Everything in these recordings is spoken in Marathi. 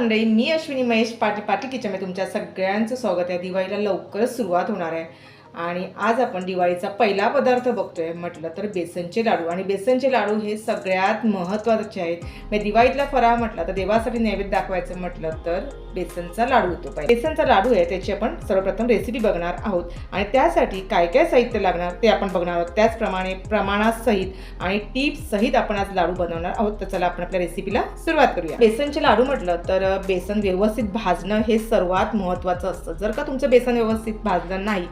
मंडळी मी अश्विनी महेश पाटील पाटील किचनमध्ये तुमच्या सगळ्यांचं स्वागत आहे. दिवाळीला लवकरच सुरुवात होणार आहे. आणि आज आपण दिवाळीचा पहिला पदार्थ बघतोय. म्हटलं तर बेसनचे लाडू. आणि बेसनचे लाडू हे सगळ्यात महत्त्वाचे आहेत. म्हणजे दिवाळीतला फराळ म्हटलं तर देवासाठी नैवेद्य दाखवायचं म्हटलं तर बेसनचा लाडू होतो. पाहिजे. बेसनचा लाडू आहे त्याची आपण सर्वप्रथम रेसिपी बघणार आहोत. आणि त्यासाठी काय काय साहित्य लागणार ते आपण बघणार आहोत. त्याचप्रमाणे प्रमाणासहित आणि टिप्ससहित आपण आज लाडू बनवणार आहोत. तर चला आपण आपल्या रेसिपीला सुरुवात करूया. बेसनचे लाडू म्हटलं तर बेसन व्यवस्थित भाजणं हे सर्वात महत्त्वाचं असतं. जर का तुमचं बेसन व्यवस्थित भाजलं नाही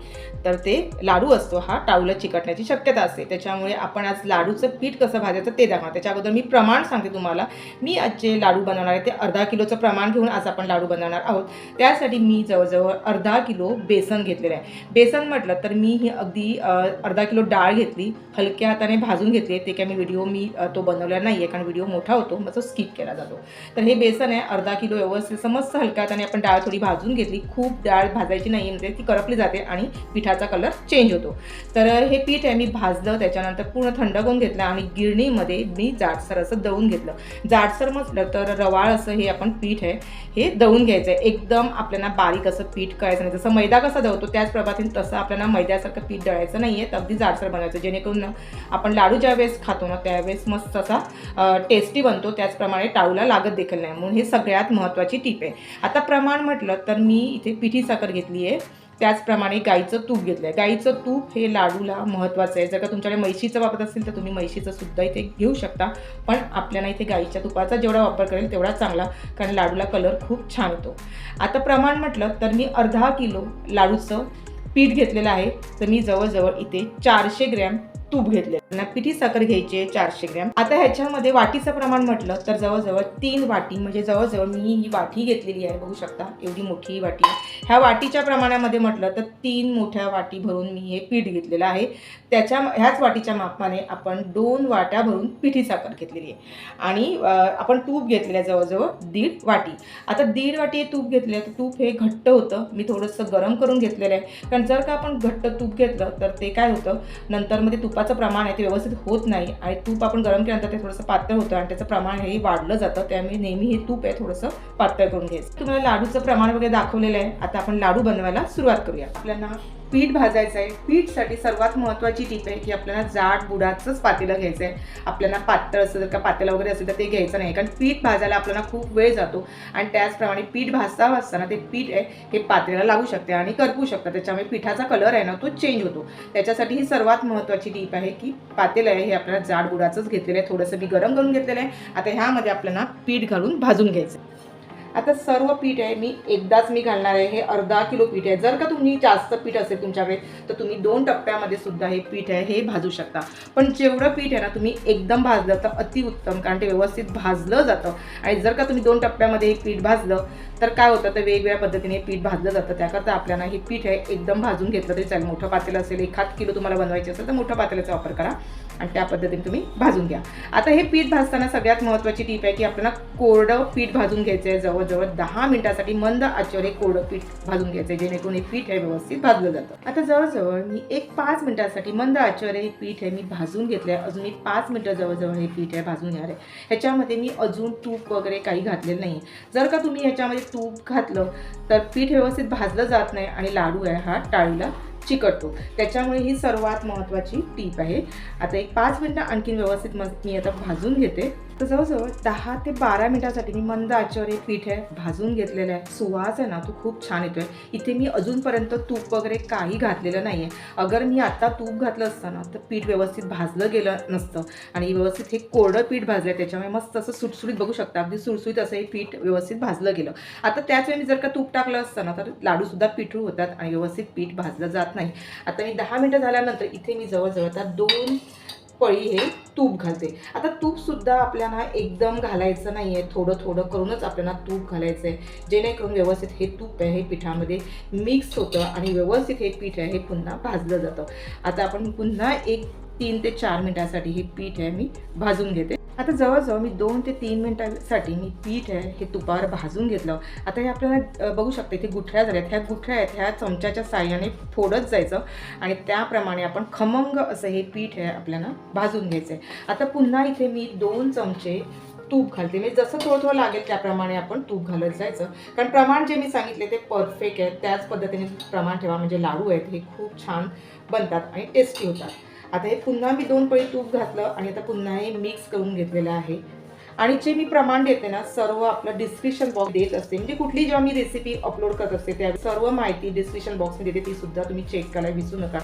तर ते लाडू असतो हा टाऊला चिकटण्याची शक्यता असते. त्याच्यामुळे आपण आज लाडूचं पीठ कसं भाजायचं ते दाखवणार त्याच्या अगोदर मी प्रमाण सांगते तुम्हाला. मी आज जे लाडू बनवणार आहे ते अर्धा किलोचं प्रमाण घेऊन आज आपण लाडू बनवणार आहोत. त्यासाठी मी जवळजवळ अर्धा किलो बेसन घेतलेलं आहे. बेसन म्हटलं तर मी ही अगदी अर्धा किलो डाळ घेतली हलक्या हाताने भाजून घेतली ते काय मी व्हिडिओ मी तो बनवलेला नाही आहे कारण व्हिडिओ मोठा होतो मग तो स्किप केला जातो. तर हे बेसन आहे अर्धा किलो व्यवस्थित समस्त हलक्या हाताने आपण डाळ थोडी भाजून घेतली. खूप डाळ भाजायची नाही म्हणजे ती करपली जाते आणि पिठाचा कलर चेंज होतो. तर हे पीठ आहे मी भाजलं त्याच्यानंतर पूर्ण थंड करून घेतलं आणि गिरणीमध्ये मी जाडसर असं दळून घेतलं. जाडसर म्हटलं तर रवाळ असं हे आपण पीठ आहे हे दळून घ्यायचं आहे एकदम आपल्याला बारीक असं पीठ करायचं नाही. जसं मैदा कसा दळतो त्याच प्रभातीने तसं आपल्याला मैद्यासारखं पीठ दळायचं नाही आहे अगदी जाडसर बनवायचं. जेणेकरून आपण लाडू ज्या वेळेस खातो ना त्यावेळेस मस्त असा टेस्टी बनतो. त्याचप्रमाणे टाळूला लागत देखील नाही. म्हणून हे सगळ्यात महत्त्वाची टीप आहे. आता प्रमाण म्हटलं तर मी इथे पिठी साखर घेतली आहे त्याचप्रमाणे गाईचं तूप घेतलं आहे गाईचं तूप हे लाडूला महत्त्वाचं आहे. जर का तुमच्याकडे म्हैशीचं वापरत असेल तर तुम्ही म्हैशीचं सुद्धा इथे घेऊ शकता. पण आपल्याला इथे गाईच्या तुपाचा जेवढा वापर करेल तेवढा चांगला कारण लाडूला कलर खूप छान येतो. आता प्रमाण म्हटलं तर मी अर्धा किलो लाडूचं पीठ घेतलेलं आहे. तर मी जवळजवळ इथे चारशे ग्रॅम तूप घेतले. ना पिठी साखर घ्यायची चारशे ग्रॅम. आता ह्याच्यामध्ये वाटीचं प्रमाण म्हटलं तर जवळजवळ तीन वाटी म्हणजे जवळजवळ मी ही वाटी घेतलेली आहे बघू शकता. एवढी मोठी ही वाटी ह्या वाटीच्या प्रमाणामध्ये म्हटलं तर तीन मोठ्या वाटी भरून मी हे पीठ घेतलेलं आहे. त्याच्या ह्याच वाटीच्या मापाने आपण दोन वाट्या भरून पिठी साखर घेतलेली आहे. आणि आपण तूप घेतलेलं आहे जवळजवळ दीड वाटी. आता दीड वाटी तूप घेतले तर तूप हे घट्ट होतं. मी थोडंसं गरम करून घेतलेलं आहे. कारण जर का आपण घट्ट तूप घेतलं तर ते काय होतं? नंतर मध्ये तुपाचं प्रमाण आहे ते व्यवस्थित होत नाही आणि तूप आपण गरम केल्यानंतर ते थोडंसं पातळ होतं आणि त्याचं प्रमाण हे वाढलं जातं त्यामुळे नेहमी हे तूप आहे थोडंसं पातळ करून घ्यायचं. तुम्हाला लाडूचं प्रमाण वगैरे दाखवलेलं आहे. आता आपण लाडू बनवायला सुरुवात करूया. आपल्याला पीठ भाजायचं आहे पीठसाठी सर्वात महत्त्वाची टीप आहे की आपल्याला जाड बुडाचंच पातेलं घ्यायचं आहे आपल्याला पातळ असं जर का पातेलं वगैरे असेल तर ते घ्यायचं नाही. कारण पीठ भाजायला आपल्याला खूप वेळ जातो. आणि त्याचप्रमाणे पीठ भाजता भाजताना ते पीठ आहे हे पातेला लागू शकते आणि करपू शकतं. त्याच्यामुळे पिठाचा कलर आहे ना तो चेंज होतो. त्याच्यासाठी ही सर्वात महत्त्वाची टीप आहे की पातेलं आहे हे आपल्याला जाड बुडाचंच घेतलेलं आहे. थोडंसं मी गरम करून घेतलेलं आहे. आता ह्यामध्ये आपल्याला पीठ घालून भाजून घ्यायचं आहे. आता सर्व पीठ आहे मी एकदाच मी घालणार आहे हे अर्धा किलो पीठ आहे. जर का तुम्ही जास्त पीठ असेल तुमच्याकडे तर तुम्ही दोन टप्प्यामध्ये सुद्धा हे पीठ आहे हे भाजू शकता. पण जेवढं पीठ आहे ना तुम्ही एकदम भाजलं तर अतिउत्तम कारण ते व्यवस्थित भाजलं जातं. आणि जर का तुम्ही दोन टप्प्यामध्ये हे पीठ भाजलं तर काय होतं तर वेगवेगळ्या पद्धतीने हे पीठ भाजलं जातं. त्याकरता आपल्याला हे पीठ आहे एकदम भाजून घेतलं तरी चालेल. मोठं पातेलं असेल एखाद किलो तुम्हाला बनवायचे असेल तर मोठ्या पातेल्याचा वापर करा आणि त्या पद्धतीने तुम्ही भाजून घ्या. आता हे पीठ भाजताना सगळ्यात महत्त्वाची टीप आहे की आपल्याला कोरडं पीठ भाजून घ्यायचं आहे जवळजवळ दहा मिनिटासाठी मंद आचेवर हे कोरडं पीठ भाजून घ्यायचं आहे जेणेकरून हे पीठ आहे व्यवस्थित भाजलं जातं. आता जवळजवळ मी एक पाच मिनिटासाठी मंद आचेवर हे पीठ आहे मी भाजून घेतलं आहे अजून मी पाच मिनिटं जवळजवळ हे पीठ आहे भाजून घेणार आहे. ह्याच्यामध्ये मी अजून तूप वगैरे काही घातलेलं नाही जर का तुम्ही ह्याच्यामध्ये तूप घातलं तर पीठ व्यवस्थित भाजलं जात नाही आणि लाडू आहे हा टाळीला चिकटतो. त्याच्यामुळे ही सर्वात महत्त्वाची टीप आहे. आता एक पाच मिनटं आणखीन व्यवस्थित मग मी आता भाजून घेते. तर जवळजवळ दहा ते बारा मिनिटासाठी मी मंद आचेवर हे पीठ आहे भाजून घेतलेलं आहे. सुवास आहे ना तो खूप छान येतोय. इथे मी अजूनपर्यंत तूप वगैरे काही घातलेलं नाही आहे अगर मी आत्ता तूप घातलं असतं ना तर पीठ व्यवस्थित भाजलं गेलं नसतं. आणि व्यवस्थित हे कोरडं पीठ भाजलं आहे त्याच्यामुळे मस्त असं सुटसुटीत बघू शकता. अगदी सुटसुटीत असं हे पीठ व्यवस्थित भाजलं गेलं. आता त्याच वेळी जर का तूप टाकलं असतं ना तर लाडूसुद्धा पिठू होतात आणि व्यवस्थित पीठ भाजलं जात नाही. आता मी दहा मिनटं झाल्यानंतर इथे मी जवळजवळ आता दोन पळी हे तूप घालते. आता तूपसुद्धा आपल्याला एकदम घालायचं नाही आहे थोडं थोडं करूनच आपल्याला तूप घालायचं आहे जेणेकरून व्यवस्थित हे तूप आहे हे पिठामध्ये मिक्स होतं आणि व्यवस्थित हे पीठ आहे हे पुन्हा भाजलं जातं. आता आपण पुन्हा एक तीन ते चार मिनटासाठी हे पीठ आहे मी भाजून घेते. आता जवळजवळ मी दोन ते तीन मिनटांसाठी मी पीठ आहे हे तुपावर भाजून घेतलं. आता हे आपल्याला बघू शकता इथे गुठळ्या झाल्यात. ह्या गुठळ्या आहेत ह्या चमच्याच्या साह्याने फोडत जायचं आणि त्याप्रमाणे आपण खमंग असं हे पीठ आहे आपल्याला भाजून घ्यायचं आहे आता पुन्हा इथे मी दोन चमचे तूप घालते. म्हणजे जसं थोडं थोडं लागेल त्याप्रमाणे आपण तूप घालत जायचं. कारण प्रमाण जे मी सांगितले ते परफेक्ट आहे. त्याच पद्धतीने प्रमाण ठेवा. म्हणजे लाडू आहेत हे खूप छान बनतात आणि टेस्टी होतात. आता हे पुन्हा मी दोन पळी तूप घातलं आणि आता पुन्हा हे मिक्स करून घेतलेलं आहे. आणि जे मी प्रमाण देते ना सर्व आपलं डिस्क्रिप्शन बॉक्स देत असते. म्हणजे कुठली जेव्हा मी रेसिपी अपलोड करत असते त्या सर्व माहिती डिस्क्रिप्शन बॉक्समध्ये देते ती सुद्धा तुम्ही चेक करायला विसरू नका.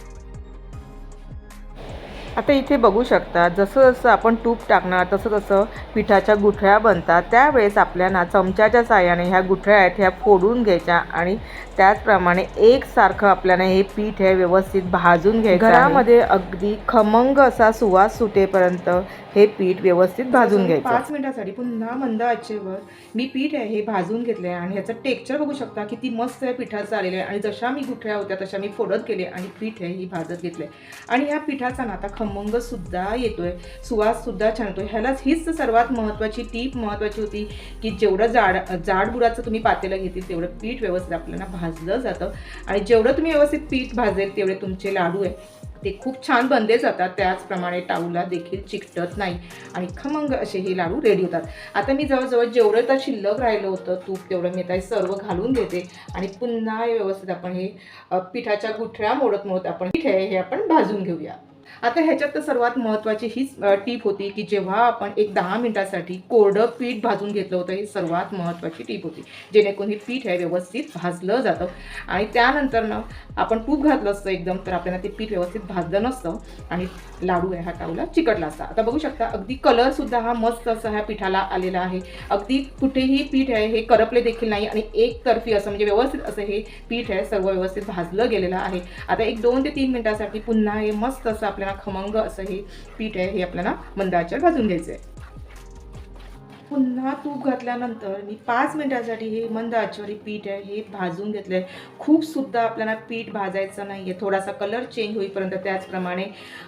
आता इथे बघू शकता जसं जसं आपण तूप टाकणार तसं तसं पिठाच्या गुठळ्या बनतात. त्यावेळेस आपल्याला चमच्याच्या साहाय्याने ह्या गुठळ्या आहेत ह्या फोडून घ्यायच्या आणि त्याचप्रमाणे एकसारखं आपल्याला हे पीठ हे व्यवस्थित भाजून घ्यायचं घरामध्ये अगदी खमंग असा सुवास सुटेपर्यंत हे पीठ व्यवस्थित भाजून घ्यायचं. पाच मिनिटासाठी पुन्हा मंद आचेवर मी पीठ आहे हे भाजून घेतलं आणि ह्याचं टेक्स्चर बघू शकता किती मस्त आहे पिठाचं आलेलं आहे. आणि जशा मी गुठळ्या होत्या तशा मी फोडत गेले आणि पीठ आहे ही भाजत घेतले आणि ह्या पिठाचा ना आता खमंग सुद्धा येतोय सुवास सुद्धा छान येतोय. ह्यालाच हीच सर्वात महत्त्वाची टीप महत्त्वाची होती की जेवढं जाड जाड बुडाचं तुम्ही पातेलं घेतील तेवढं पीठ व्यवस्थित आपल्याला भाजलं जातं. आणि जेवढं तुम्ही व्यवस्थित पीठ भाजेल तेवढे तुमचे लाडू आहे. ते खूप छान बनले जातात. त्याचप्रमाणे टाऊला देखील चिकटत नाही. आणि खमंग असे हे लाडू रेडी होतात. आता मी जवळजवळ जेवढं तर शिल्लक राहिलं होतं तूप तेवढं मी आता हे सर्व घालून देते. आणि पुन्हा व्यवस्थित आपण हे पिठाच्या गुठळ्या मोडत मोडत आपण पीठ आहे हे आपण भाजून घेऊया. आता ह्याच्यात तर सर्वात महत्त्वाची हीच टीप होती की जेव्हा आपण एक दहा मिनिटासाठी कोरडं पीठ भाजून घेतलं होतं ही सर्वात महत्त्वाची टीप होती. जेणेकरून हे पीठ आहे व्यवस्थित भाजलं जातं. आणि त्यानंतर ना आपण तूप घातलं असतं एकदम तर आपल्याला ते पीठ व्यवस्थित भाजलं नसतं. आणि लाडू आहे हा टाऊला चिकटला असता. आता बघू शकता अगदी कलरसुद्धा हा मस्त असा ह्या पिठाला आलेला आहे. अगदी कुठेही पीठ आहे हे करपले देखील नाही. आणि एकतर्फी असं म्हणजे व्यवस्थित असं हे पीठ आहे सर्व व्यवस्थित भाजलं गेलेलं आहे. आता एक दोन ते तीन मिनिटासाठी पुन्हा हे मस्त असं आपल्याला खमंग असं हे पीठ आहे हे आपल्याला मंदाच्यावर भाजून घ्यायचं आहे पुन्हा तूप घातल्यानंतर मी पाच मिनटासाठी हे मंद आचेवर पीठ आहे हे भाजून घेतलं आहे खूपसुद्धा आपल्याला पीठ भाजायचं नाही आहे थोडासा कलर चेंज होईपर्यंत त्याचप्रमाणे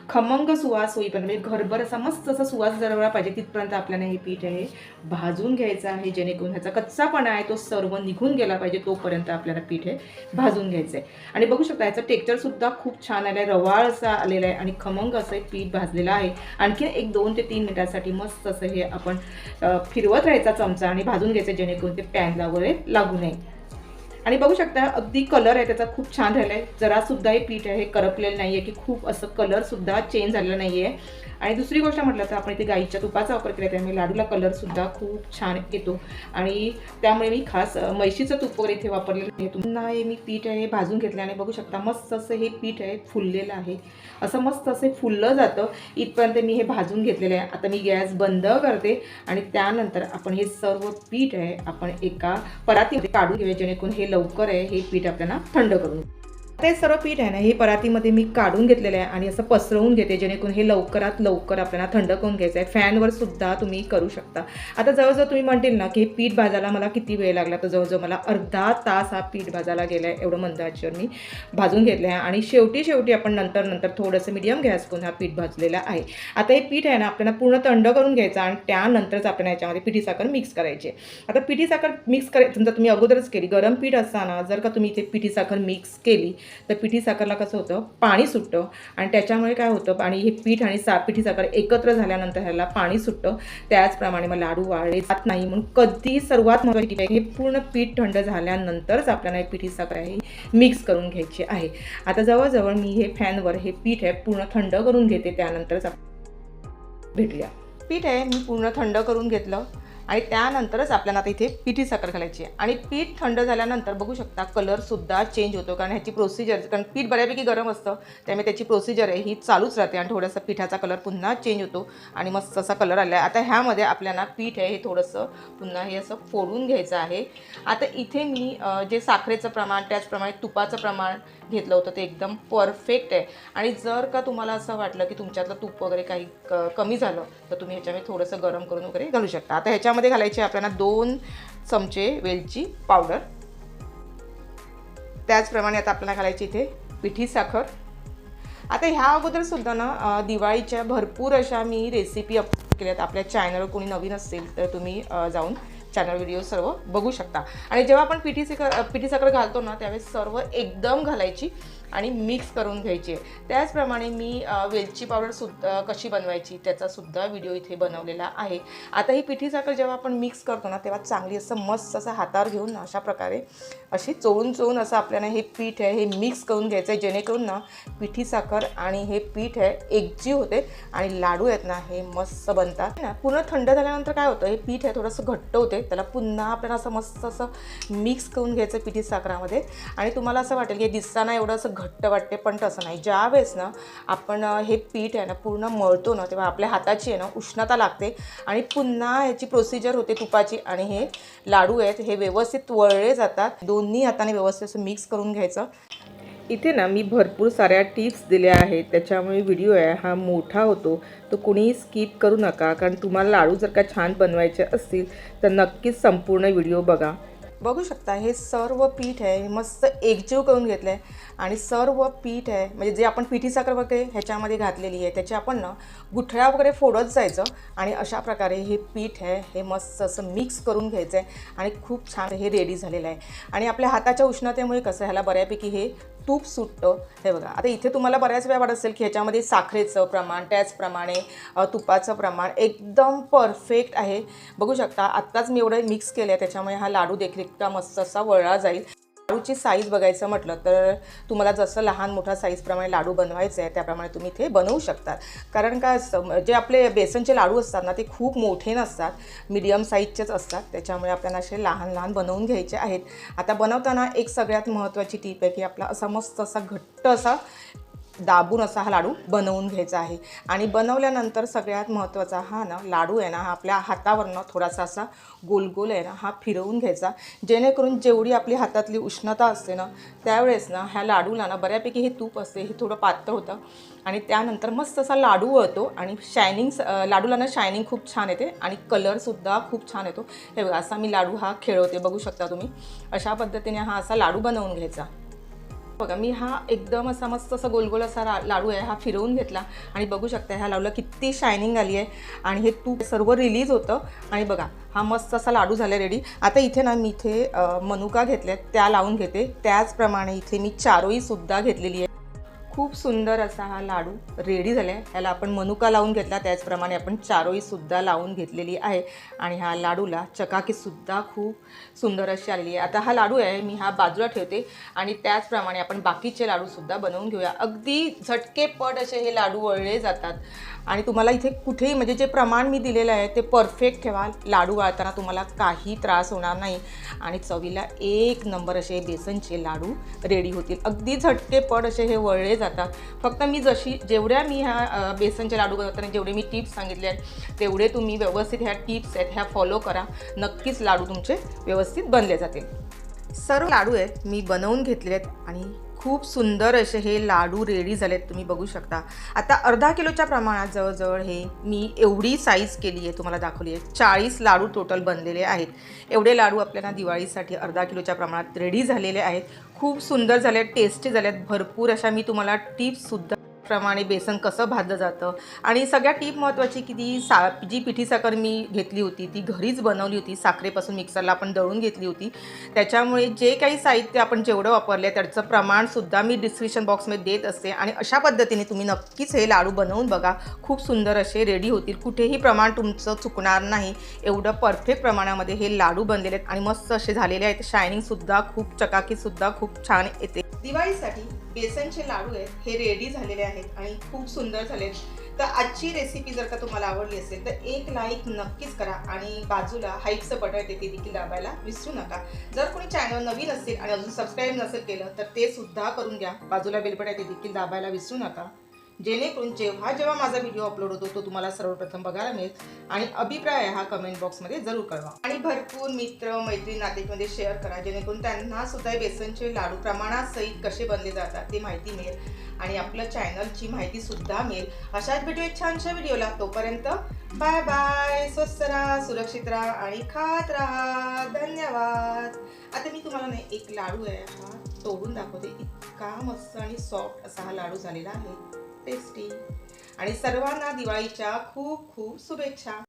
खमंग सुवास होईपर्यंत म्हणजे घरभर असा मस्त असा सुवास जरवला पाहिजे तिथपर्यंत आपल्याला हे पीठ आहे भाजून घ्यायचं आहे. जेणेकरून ह्याचा कच्चापणा आहे तो सर्व निघून गेला पाहिजे तोपर्यंत आपल्याला पीठ हे भाजून घ्यायचं आहे आणि बघू शकता याचं टेक्चरसुद्धा खूप छान आलं आहे रवाळ असा आलेला आहे आणि खमंग असं पीठ भाजलेलं आहे. आणखी एक दोन ते तीन मिनिटासाठी मस्त असं हे आपण फिरवत राहायचा चमचा आणि भाजून घ्यायचं जेणेकरून ते पॅनला वगैरे लागू नये. आणि बघू शकता अगदी कलर आहे त्याचा खूप छान राहिला आहे जरासुद्धा हे पीठ आहे हे करपलेलं नाही आहे की खूप असं कलरसुद्धा चेंज झालेलं नाही आहे आणि दुसरी गोष्ट म्हटलं तर आपण इथे गाईच्या तुपाचा वापर केला त्यामुळे लाडूला कलरसुद्धा खूप छान येतो. आणि त्यामुळे मी खास म्हशीचं म्हैशीचं तूप वगैरे इथे वापरलेलं आहे पुन्हा हे मी पीठ आहे हे भाजून घेतलं आणि बघू शकता मस्त असं हे पीठ आहे फुललेलं आहे. असं मस्त असं फुललं जातं. इथपर्यंत मी हे भाजून घेतलेलं आहे. आता मी गॅस बंद करते आणि त्यानंतर आपण हे सर्व पीठ आहे आपण एका परातीमध्ये काढून घेऊया जेणेकरून हे लवकर आहे हे पीठ आपल्याला थंड करून आता हे सर्व पीठ आहे ना हे परातीमध्ये मी काढून घेतलेलं आहे आणि असं पसरवून घेते जेणेकरून हे लवकरात लवकर आपल्याला थंड करून घ्यायचं आहे. फॅनवर सुद्धा तुम्ही करू शकता. आता जवळजवळ तुम्ही म्हणतील ना की हे पीठ भाजायला मला किती वेळ लागला तर जवळजवळ मला अर्धा तास हा पीठ भाजायला गेला आहे एवढं मंद मी भाजून घेतलं आहे. आणि शेवटी शेवटी आपण नंतर नंतर थोडंसं मीडियम गॅस करून हा पीठ भाजलेला आहे. आता हे पीठ आहे ना आपल्याला पूर्ण थंड करून घ्यायचं आणि त्यानंतरच आपल्याला याच्यामध्ये पिठी साखर मिक्स करायची आहे. आता पिठी साखर मिक्स करायचं समजा तुम्ही अगोदरच केली गरम पीठ असताना जर का तुम्ही इथे पिठी साखर मिक्स केली तर पिठी साखरला कसं होतं? पाणी सुटतं. आणि त्याच्यामुळे काय होतं? आणि हे पीठ आणि सा पिठी साखर एकत्र झाल्यानंतर ह्याला पाणी सुटतं. त्याचप्रमाणे मग लाडू वाळले जात नाही. म्हणून कधी सर्वात महत्त्वाची आहे हे पूर्ण पीठ थंड झाल्यानंतरच आपल्याला एक पिठी साखर आहे मिक्स करून घ्यायची आहे. आता जवळजवळ मी हे फॅनवर हे पीठ आहे पूर्ण थंड करून घेते. त्यानंतरच आप- भेटूया. पीठ आहे मी पूर्ण थंड करून घेतलं. आणि त्यानंतरच आपल्याला आता इथे पिठी साखर घालायची आहे. आणि पीठ थंड झाल्यानंतर बघू शकता कलरसुद्धा चेंज होतो कारण ह्याची प्रोसिजर कारण पीठ बऱ्यापैकी गरम असतं त्यामुळे त्याची प्रोसिजर आहे ही चालूच राहते आणि थोडंसं पिठाचा कलर पुन्हा चेंज होतो आणि मस्त असा कलर आला आहे आता ह्यामध्ये आपल्याला पीठ आहे हे थोडंसं पुन्हा हे असं फोडून घ्यायचं आहे. आता इथे मी जे साखरेचं प्रमाण त्याचप्रमाणे तुपाचं प्रमाण घेतलं होतं ते एकदम परफेक्ट आहे. आणि जर का तुम्हाला असं वाटलं की तुमच्यातलं तूप वगैरे काही क कमी झालं तर तुम्ही ह्याच्यामध्ये थोडंसं गरम करून वगैरे घालू शकता. आता त्यामध्ये घालायची आपल्याला दोन चमचे वेलची पावडर. त्याचप्रमाणे आता आपल्याला घालायची इथे पिठी साखर. आता ह्या अगोदरसुद्धा ना दिवाळीच्या भरपूर अशा मी रेसिपी अपलोड केल्यात आपल्या चॅनलवर कोणी नवीन असेल तर तुम्ही जाऊन चॅनल व्हिडिओ सर्व बघू शकता. आणि जेव्हा आपण पिठी साखर पिठी साखर घालतो ना त्यावेळेस सर्व एकदम घालायची. आणि मिक्स करून घ्यायची. आहे त्याचप्रमाणे मी वेलची पावडरसुद्धा कशी बनवायची त्याचासुद्धा व्हिडिओ इथे बनवलेला आहे. आता ही पिठी साखर जेव्हा आपण मिक्स करतो ना तेव्हा चांगली असं मस्त असं हातावर घेऊन ना अशा प्रकारे अशी चोळून चोळून असं आपल्याला हे पीठ आहे हे मिक्स करून घ्यायचं आहे. जेणेकरून ना पिठी साखर आणि हे पीठ आहे एकजीव होते आणि लाडू आहेत ना हे मस्त बनतात. ना पूर्ण थंड झाल्यानंतर काय होतं हे पीठ आहे थोडंसं घट्ट होते. त्याला पुन्हा आपल्याला असं मस्त असं मिक्स करून घ्यायचं पिठी साखरामध्ये. आणि तुम्हाला असं वाटेल की दिसताना एवढं असं घट्ट वाटते पण तसं नाही. ज्यावेळेस ना आपण हे पीठ आहे ना पूर्ण मळतो ना तेव्हा आपल्या हाताची आहे ना उष्णता लागते आणि पुन्हा ह्याची प्रोसिजर होते तुपाची आणि हे लाडू आहेत हे व्यवस्थित वळले जातात. दोन्ही हाताने व्यवस्थित असं मिक्स करून घ्यायचं. इथे ना मी भरपूर साऱ्या टिप्स दिल्या आहेत. त्याच्यामुळे व्हिडिओ आहे हा मोठा होतो. तो कुणीही स्किप करू नका. कारण तुम्हाला लाडू जर का छान बनवायचे असतील तर नक्कीच संपूर्ण व्हिडिओ बघा. बघू शकता हे सर्व पीठ आहे हे मस्त एकजीव करून घेतलं आहे आणि सर्व पीठ आहे म्हणजे जे आपण पिठी साखर वगैरे ह्याच्यामध्ये घातलेली आहे त्याची आपण ना गुठळ्या वगैरे फोडत जायचं. आणि अशा प्रकारे हे पीठ आहे हे मस्त असं मिक्स करून घ्यायचं आहे आणि खूप छान हे रेडी झालेलं आहे. आणि आपल्या हाताच्या उष्णतेमुळे कसं ह्याला बऱ्यापैकी हे तूप सुटतं हे बघा आता इथे तुम्हाला बऱ्याच वेळा वाटत असेल की ह्याच्यामध्ये साखरेचं प्रमाण त्याचप्रमाणे तुपाचं प्रमाण एकदम परफेक्ट आहे. बघू शकता आत्ताच मी एवढं मिक्स केलं आहे त्याच्यामुळे हा लाडू देखील इतका मस्त असा वळला जाईल. लाडूची साईज बघायचं म्हटलं तर तुम्हाला जसं लहान मोठ्या साईजप्रमाणे लाडू बनवायचे आहे त्याप्रमाणे तुम्ही ते बनवू शकतात. कारण काय असतं जे आपले बेसनचे लाडू असतात ना ते खूप मोठे नसतात. मीडियम साईजचेच असतात. त्याच्यामुळे आपल्याला असे लहान लहान बनवून घ्यायचे आहेत. आता बनवताना एक सगळ्यात महत्त्वाची टीप आहे की आपला असा मस्त असा घट्ट असा दाबून असा हा लाडू बनवून घ्यायचा आहे. आणि बनवल्यानंतर सगळ्यात महत्त्वाचा हा ना लाडू आहे ना हा आपल्या हातावरनं थोडासा असा गोल गोल आहे ना हा फिरवून घ्यायचा. जेणेकरून जेवढी आपली हातातली उष्णता असते ना त्यावेळेस ना ह्या लाडूला ना बऱ्यापैकी हे तूप असते हे थोडं पातळ होतं. आणि त्यानंतर मस्त असा लाडू वळतो आणि शायनिंग लाडूला ना शायनिंग खूप छान येते आणि कलरसुद्धा खूप छान येतो. हे बघा असा मी लाडू हा खेळवते बघू शकता तुम्ही. अशा पद्धतीने हा असा लाडू बनवून घ्यायचा. बघा मी हा एकदम असा मस्त असा गोलगोल असा रा लाडू आहे हा फिरवून घेतला. आणि बघू शकता ह्या लाडूला किती शायनिंग आली आहे. आणि हे तूप सर्व रिलीज होतं. आणि बघा हा मस्त असा लाडू झाला रेडी आता इथे ना मी इथे मनुका घेतल्या त्या लावून घेते. त्याचप्रमाणे इथे मी चारोईसुद्धा घेतलेली आहे. खूप सुंदर असा हा लाडू रेडी झाला आहे ह्याला आपण मनुका लावून घेतला. त्याचप्रमाणे आपण चारोईसुद्धा लावून घेतलेली आहे. आणि ह्या लाडूला चकाकीसुद्धा खूप सुंदर अशी आलेली आहे. आता हा लाडू आहे मी हा बाजूला ठेवते. आणि त्याचप्रमाणे आपण बाकीचे लाडूसुद्धा बनवून घेऊया. अगदी झटकेपट असे हे लाडू वळले जातात. आणि तुम्हाला इथे कुठेही म्हणजे जे प्रमाण मी दिलेलं आहे ते परफेक्ट ठेवा. लाडू वाळताना तुम्हाला काही त्रास होणार नाही. आणि चवीला एक नंबर असे बेसनचे लाडू रेडी होतील. अगदी झटकेपट असे हे वळले जातात. फक्त मी जशी जेवढ्या मी ह्या बेसनचे लाडू बनवताना जेवढे मी टिप्स सांगितले आहेत तेवढे तुम्ही व्यवस्थित ह्या टिप्स आहेत ह्या फॉलो करा. नक्कीच लाडू तुमचे व्यवस्थित बनले जातील. सर्व लाडू आहेत मी बनवून घेतले आहेत आणि खूप सुंदर असे हे लाडू रेडी झालेत तुम्ही बघू शकता. आता अर्धा किलोच्या प्रमाणात जवळजवळ हे मी एवढी साईज केली आहे तुम्हाला दाखवली आहे. चाळीस लाडू टोटल बनलेले आहेत. एवढे लाडू आपल्याला दिवाळीसाठी अर्धा किलोच्या प्रमाणात रेडी झालेले आहेत. खूप सुंदर झाले आहेत टेस्टी झाल्यात आहेत भरपूर अशा मी तुम्हाला टिप्ससुद्धा प्रमाणे बेसन कसं भाजलं जातं? आणि सगळ्यात टीप महत्त्वाची की ती सा जी पिठी साखर मी घेतली होती ती घरीच बनवली होती साखरेपासून मिक्सरला आपण दळून घेतली होती. त्याच्यामुळे जे काही साहित्य आपण जेवढं वापरले त्याचं प्रमाणसुद्धा मी डिस्क्रिप्शन बॉक्समध्ये देत असते. आणि अशा पद्धतीने तुम्ही नक्कीच हे लाडू बनवून बघा. खूप सुंदर असे रेडी होतील. कुठेही प्रमाण तुमचं चुकणार नाही. एवढं परफेक्ट प्रमाणामध्ये हे लाडू बनलेले आहेत. आणि मस्त असे झालेले आहेत. शायनिंगसुद्धा खूप चकाकीसुद्धा खूप छान येते. दिवाळीसाठी बेसनचे लाडू आहेत हे रेडी झालेले आहेत आणि खूप सुंदर झाले तर आजची रेसिपी जर का तुम्हाला आवडली असेल तर एक लाईक नक्कीच करा आणि बाजूला हाईपचं बटन देते ते देखील दाबायला विसरू नका. जर कोणी चॅनल नवीन असेल आणि अजून सबस्क्राईब नसेल केलं तर ते सुद्धा करून घ्या. बाजूला बेलबटन आहे ते देखील दाबायला विसरू नका. जेणेकरून जेव्हा जेव्हा माझा व्हिडिओ अपलोड होतो तो तुम्हाला सर्वप्रथम बघायला मिळेल. आणि अभिप्राय हा कमेंट बॉक्समध्ये जरूर कळवा. आणि भरपूर मित्र मैत्रीण नातेमध्ये शेअर करा जेणेकरून त्यांना सुद्धा बेसनचे लाडू प्रमाणासहित कसे बनले जातात ते माहिती मिळेल. आणि आपल्या चॅनलची माहिती सुद्धा मिळेल. अशाच भेटू एक छानशा व्हिडिओला तोपर्यंत बाय बाय स्वस्त राहा सुरक्षित राहा आणि खात राहा. धन्यवाद. आता मी तुम्हाला नाही एक लाडू आहे हा तोडून दाखवते. इतका मस्त आणि सॉफ्ट असा हा लाडू झालेला आहे. टेस्टी आणि सर्वांना दिवाळीच्या खूप खूप शुभेच्छा.